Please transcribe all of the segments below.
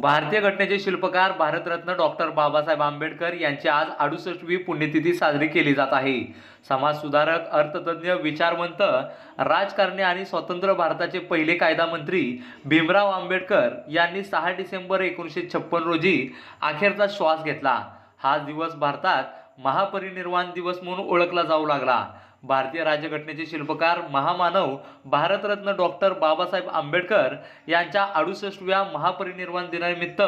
भारतीय घटनेचे शिल्पकार भारतरत्न डॉक्टर बाबासाहेब आंबेडकर यांची आज अडुसष्टवी पुण्यतिथी साजरी केली जात आहे. समाजसुधारक अर्थतज्ञ विचारवंत राजकारणी आणि स्वतंत्र भारताचे पहिले कायदा मंत्री भीमराव आंबेडकर यांनी सहा डिसेंबर एकोणीसशे छप्पन रोजी अखेरचा श्वास घेतला. हा दिवस भारतात महापरिनिर्वाण दिवस म्हणून ओळखला जाऊ लागला. भारतीय राज्यघटनेचे शिल्पकार महामानव भारतरत्न डॉक्टर बाबासाहेब आंबेडकर यांच्या अडुसष्टव्या महापरिनिर्वाण दिनानिमित्त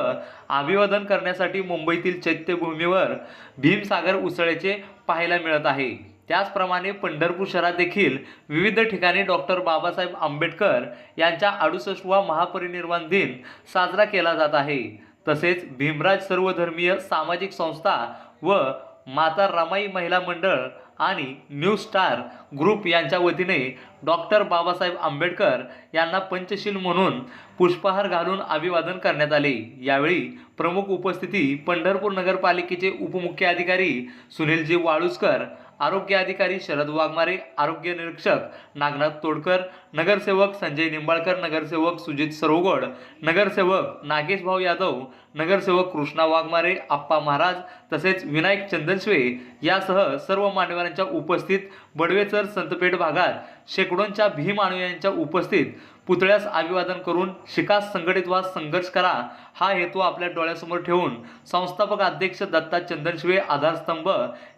अभिवादन करण्यासाठी मुंबईतील चैत्यभूमीवर भीमसागर उसळ्याचे पाहायला मिळत आहे. त्याचप्रमाणे पंढरपूर शहरात देखील विविध ठिकाणी डॉक्टर बाबासाहेब आंबेडकर यांच्या अडुसष्टवा महापरिनिर्वाण दिन साजरा केला जात आहे. तसेच भीमराज सर्वधर्मीय सामाजिक संस्था व माता रमाई महिला मंडळ आणि न्यू स्टार ग्रुप यांच्या वतीने डॉक्टर बाबासाहेब आंबेडकर यांना पंचशील म्हणून पुष्पहार घालून अभिवादन करण्यात आले. यावेळी प्रमुख उपस्थिती पंढरपूर नगरपालिकेचे उपमुख्य अधिकारी सुनीलजी वाळुसकर आरोग्य अधिकारी शरद वाघमारे आरोग्य निरीक्षक नागनाथ तोडकर नगरसेवक संजय निंबाळकर नगरसेवक सुजित सरोगड नगरसेवक नागेश भाऊ यादव नगरसेवक कृष्णा वाघमारे आप्पा महाराज तसेच विनायक चंदनशिवे यासह सर्व मान्यवरांच्या उपस्थित बडवेचर संतपेठ भागात शेकडोंच्या भीम अनुयायांच्या उपस्थित पुतळ्यास अभिवादन करून शिकास संघटित व्हा संघर्ष करा हा हेतू आपल्या डोळ्यासमोर ठेवून संस्थापक अध्यक्ष दत्ता चंदनशिवे आधारस्तंभ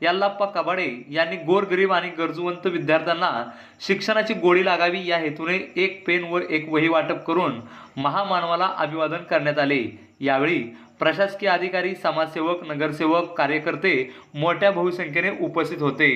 याल्लाप्पा कबाडे यांनी गोरगरीब आणि गरजूवंत विद्यार्थ्यांना शिक्षणाची गोडी लागावी या हेतूने एक पेन व एक वही वाटप करून महामानवाला अभिवादन करण्यात आले. यावेळी प्रशासकीय अधिकारी समाजसेवक नगरसेवक कार्यकर्ते मोठ्या बहुसंख्येने उपस्थित होते.